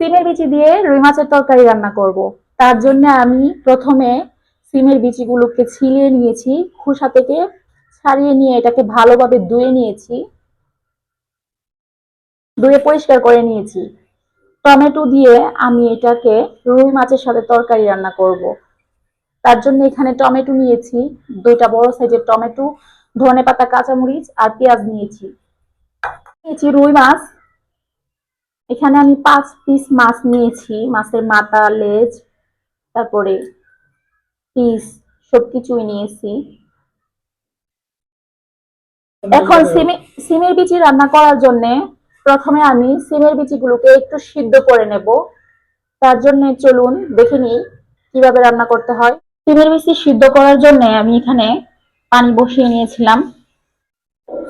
সিমের বিচি দিয়ে রুই মাছের তরকারি রান্না করব। তার জন্য আমি প্রথমে সিমের বিচিগুলোকে ছিলিয়ে নিয়েছি, খোসা থেকে ছাড়িয়ে নিয়ে এটাকে ভালোভাবে ধুয়ে নিয়েছি ধুয়ে পরিষ্কার করে নিয়েছি টমেটো দিয়ে আমি এটাকে রুই মাছের সাথে তরকারি রান্না করব। তার জন্য এখানে টমেটো নিয়েছি, দুইটা বড় সাইজের টমেটো ধনে পাতা কাঁচামরিচ আর পেঁয়াজ নিয়েছি নিয়েছি রুই মাছ এখানে আমি পাঁচ পিস মাছ নিয়েছি মাছের মাথা লেজ তারপরে পিস সবকিছুই নিয়েছি। এখন সিমে সিমের বিচি রান্না করার জন্য প্রথমে আমি সিমের বিচিগুলোকে একটু সিদ্ধ করে নেব। তার জন্য চলুন দেখে নিই কীভাবে রান্না করতে হয়। সিমের বিচি সিদ্ধ করার জন্য আমি এখানে পানি বসিয়ে নিয়েছিলাম।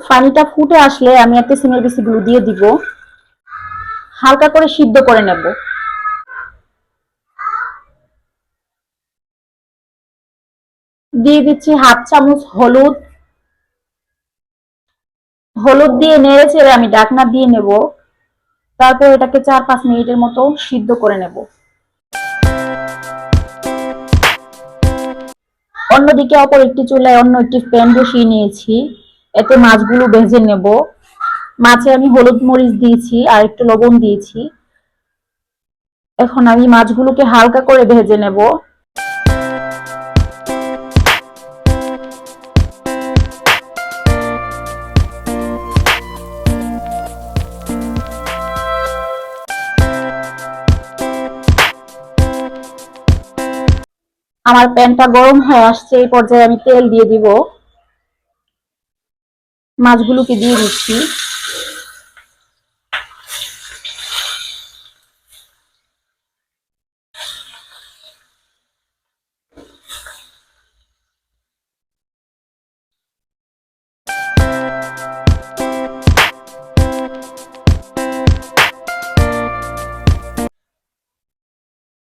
পানিটা ফুটে আসলে আমি একটা সিমের বিচিগুলো দিয়ে দিব। হালকা করে সিদ্ধ করে নেব। দিয়ে দিচ্ছি হাফ চামচ হলুদ। হলুদ দিয়ে নেড়ে চেড়ে আমি ডাকনা দিয়ে নেব। তারপর এটাকে চার পাঁচ মিনিটের মতো সিদ্ধ করে নেব। অন্যদিকে অপর একটি চুলায় অন্য একটি প্যান বসিয়ে নিয়েছি। এতে মাছগুলো ভেজে নেব। মাছে আমি হলুদ মরিচ দিয়েছি আর একটু লবণ দিয়েছি। এখন আমি মাছগুলোকে হালকা করে ভেজে নেব। আমার প্যানটা গরম হয়ে আসছে, এই পর্যায়ে আমি তেল দিয়ে দিব। মাছগুলোকে দিয়ে দিচ্ছি।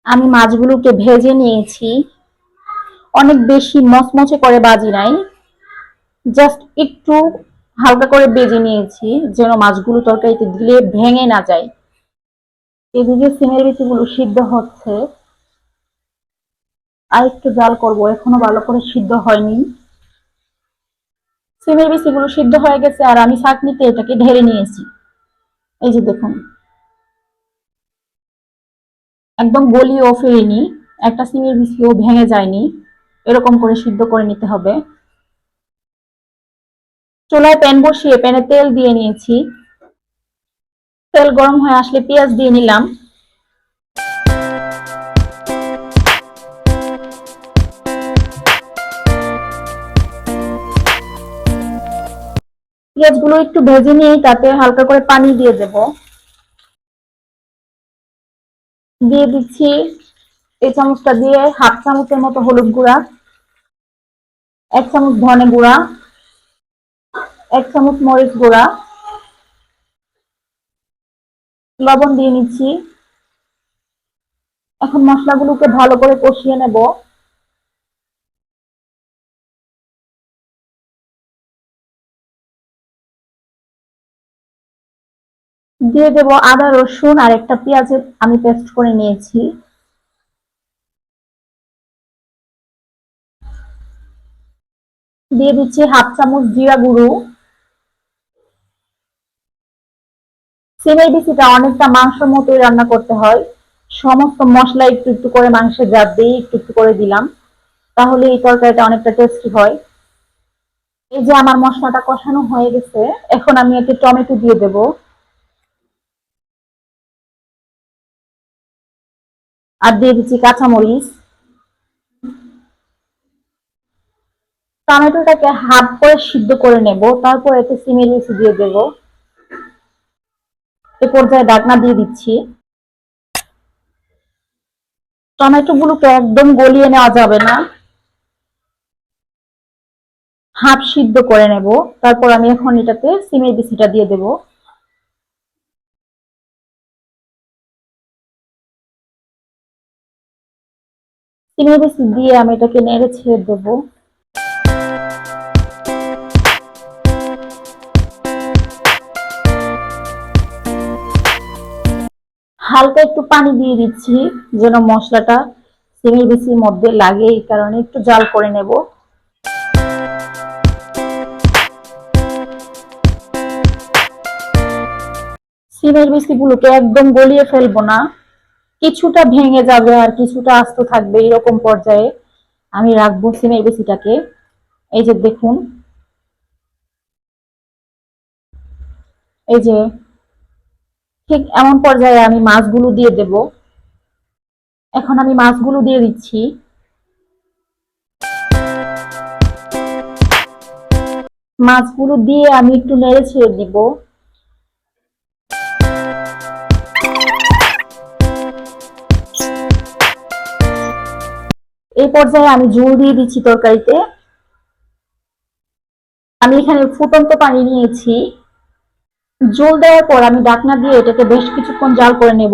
আমি মাছগুলোকে ভেজে নিয়েছি। অনেক বেশি মচমচে করে বাজি নাই। জাস্ট একটু হালকা করে বেজে নিয়েছি, যেন মাছগুলো তরকারিতে দিলে ভেঙে না যায়। এদিকে সিমের বিচিগুলো সিদ্ধ হচ্ছে। আর একটু জাল করব, এখনও ভালো করে সিদ্ধ হয়নি। সিমের বিচিগুলো সিদ্ধ হয়ে গেছে, আর আমি চাটনিতে এটাকে ঢেলে নিয়েছি। এই যে দেখুন। একদম গলিও ফেরিনি একটা সিমের বিচিও ভেঙে যায়নি, এরকম করে সিদ্ধ করে নিতে হবে। চুলায় প্যান বসিয়ে প্যানে তেল দিয়ে নিয়েছি। তেল গরম হয়ে আসলে পেঁয়াজ দিয়ে নিলাম। পেঁয়াজগুলো একটু ভেজে নিয়ে তাতে হালকা করে পানি দিয়ে দেব। দিয়ে দিচ্ছি এই চামচটা দিয়ে হাফ চামচের মতো হলুদ গুঁড়া, এক চামচ ধনে গুঁড়া, এক চামচ মরিচ গুঁড়া, লবণ দিয়ে নিচ্ছি। এখন মশলাগুলোকে ভালো করে কষিয়ে নেব। দিয়ে দেব আদা, রসুন আর একটা পেঁয়াজ আমি পেস্ট করে নিয়েছি। দিয়ে দিচ্ছি হাফ চামচ জিরা গুঁড়ো। সিমের বিচিটা অনেকটা মাংসের মতোই রান্না করতে হয়। সমস্ত মশলা একটু একটু করে মাংসের জাত দিয়ে একটু একটু করে দিলাম। তাহলে এই তরকারিটা অনেকটা টেস্টি হয়। এই যে আমার মশলাটা কষানো হয়ে গেছে, এখন আমি এতে টমেটো দিয়ে দেব। আর দিয়ে দিচ্ছি কাঁচামরিচ। টমেটোটাকে হাফ করে সিদ্ধ করে নেব, তারপর এতে সিমের বিচি দিয়ে দেব। এ পর্যায়ে ডাকনা দিয়ে দিচ্ছি। টমেটো গুলোকে একদম গলিয়ে নেওয়া যাবে না। হাফ সিদ্ধ করে নেব, তারপর আমি এখন এটাতে সিমের বিচিটা দিয়ে দেব। সিমের বিচি দিয়ে আমি এটাকে নেড়ে ছেড়ে দেবো। হালকা একটু পানি দিয়ে দিচ্ছি, যেন মশলাটা সিমের বিচির মধ্যে লাগে, এই কারণে একটু জাল করে নেব। সিমের বিচিগুলোকে একদম গলিয়ে ফেলব না। কিছুটা ভেঙে যাবে আর কিছুটা আস্ত থাকবে এরকম পর্যায়ে আমি রাখব সিমের বিচিটাকে এই যে দেখুন। এই যে ঠিক এমন পর্যায়ে আমি মাছগুলো দিয়ে দেব। এখন আমি মাছগুলো দিয়ে দিচ্ছি। মাছগুলো দিয়ে আমি একটু নেড়ে ছেড়ে দিব। এই পর্যায়ে আমি জল দিয়ে দিচ্ছি তরকারিতে। আমি এখানে ফুটন্ত পানি নিয়েছি। জল দেওয়ার পর আমি ডাকনা দিয়ে এটাকে বেশ কিছুক্ষণ জাল করে নেব।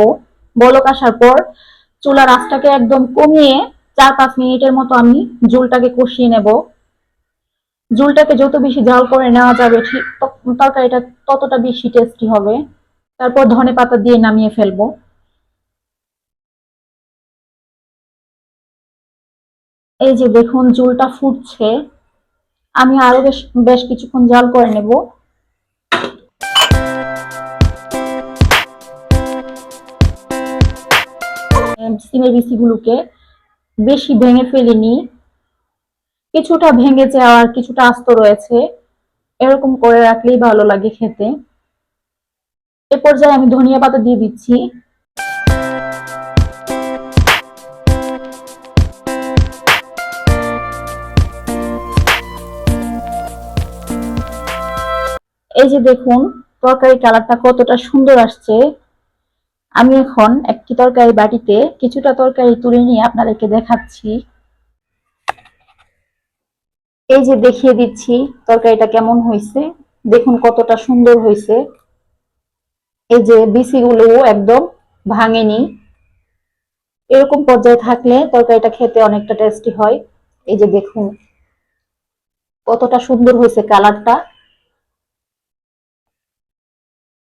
বলক আসার পর চুলার আঁচটাকে একদম কমিয়ে চার পাঁচ মিনিটের মতো আমি জলটাকে কষিয়ে নেব। জলটাকে যত বেশি জাল করে নেওয়া যাবে ঠিক তরকারিটা ততটা বেশি টেস্টি হবে। তারপর ধনে পাতা দিয়ে নামিয়ে ফেলব। এই যে দেখুন জলটা ফুটছে। আমি আরও বেশ বেশ কিছুক্ষণ জাল করে নেব। সিমের বিচিগুলোকে বেশি ভেঙে ফেলিনি। কিছুটা ভেঙেছে আর কিছুটা আস্ত রয়েছে। এরকম করে রাখলেই ভালো লাগে খেতে। এ পর্যায়ে আমি ধনিয়া পাতা দিয়ে দিচ্ছি। এই যে দেখুন তরকারি কালারটা কতটা সুন্দর আসছে। আমি এখন একটি তরকারি বাটিতে কিছুটা তরকারি তুলে নিয়ে আপনাদেরকে দেখাচ্ছি। এই যে দেখিয়ে দিচ্ছি তরকারিটা কেমন হয়েছে। দেখুন কতটা সুন্দর হয়েছে। এই যে বিচিগুলো একদম ভাঙেনি। এরকম পর্যায়ে থাকলে তরকারিটা খেতে অনেকটা টেস্টি হয়। এই যে দেখুন, কতটা সুন্দর হয়েছে কালারটা।